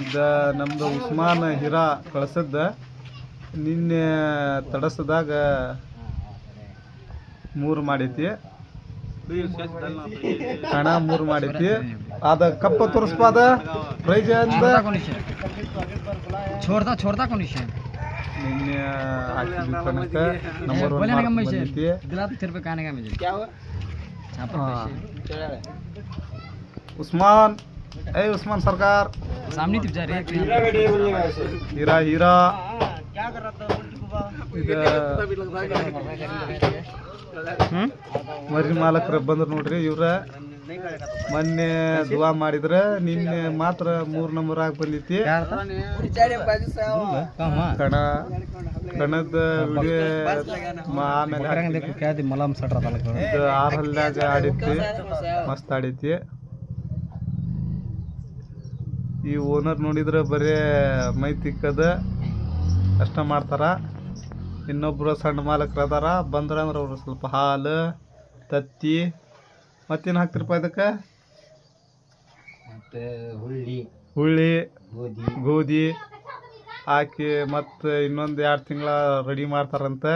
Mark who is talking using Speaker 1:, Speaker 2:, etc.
Speaker 1: ಇದ ನಮ್ದು ಉಸ್ಮಾನ್ ಹಿರಾ ಕಳ್ಸದ್ದ ನಿನ್ನೆ ತಡಸದಾಗ ಮೂರು ಮಾಡೈತಿ ಹಣ ಮೂರು ಮಾಡೈತಿ ಅದ ಕಪ್ಪ ತೋರಿಸ್ಪಾದ ಪ್ರೈಜ್ ಅಂತ
Speaker 2: छोड़ता छोड़ता कौन विषय
Speaker 1: ನಿನ್ನೆ ಹಾಕಿದ್ವಿ ಕಣಕ್ಕ ನಂಬರ್
Speaker 2: बोले ना
Speaker 1: ಒನ್
Speaker 2: कम
Speaker 1: ಬಂದೈತಿ
Speaker 2: दिला तो तेरे पे कहने का मुझे क्या हुआ
Speaker 1: ಉಸ್ಮಾನ್ ಏ ಉಸ್ಮಾನ್
Speaker 2: ಅಯ್ ಉಸ್ಮನ್ ಸರ್ಕಾರ್
Speaker 1: ಹಿರಾ ಹಿರಾ. ಕ್ಯಾ
Speaker 2: ಕರ್
Speaker 1: ಮರಿ ಮಾಲಕ್ರ ಪ್ರಬಂಧ ನೋಡ್ರಿ ಇವ್ರ. ಮೊನ್ನೆ ದುವಾ ಮಾಡಿದ್ರ ನಿನ್ನೆ ಮಾತ್ರ ಮೂರ್ ನಂಬರ್ ಆಗಿ ಬಂದಿತಿ. ಕಣ, ಕಣದ ಆಮೇಲೆ ಆರ್ ಹಲ್ಲಾಗ ಆಡಿತಿ ಮಸ್ತ್ ಆಡಿತಿ ಈ ಓನರ್ ನೋಡಿದ್ರೆ ಬರೇ ಮೈ ತಿಕ್ಕದ ಅಷ್ಟ ಮಾಡ್ತಾರ. ಇನ್ನೊಬ್ರು ಸಣ್ಣ ಮಾಲಕರು ಅದಾರ, ಬಂದ್ರ ಅಂದ್ರೆ ಅವ್ರು ಸ್ವಲ್ಪ ಹಾಲು, ತತ್ತಿ ಮತ್ತೇನು ಹಾಕ್ತಿರಪ್ಪ ಇದಕ್ಕೆ?
Speaker 2: ಮತ್ತೆ ಹುಳ್ಳಿ
Speaker 1: ಹುಳ್ಳಿ
Speaker 2: ಗೋಧಿ.
Speaker 1: ಗೋಧಿ ಹಾಕಿ ಮತ್ತು ಇನ್ನೊಂದು ಎರಡು ತಿಂಗಳ ರೆಡಿ ಮಾಡ್ತಾರಂತೆ.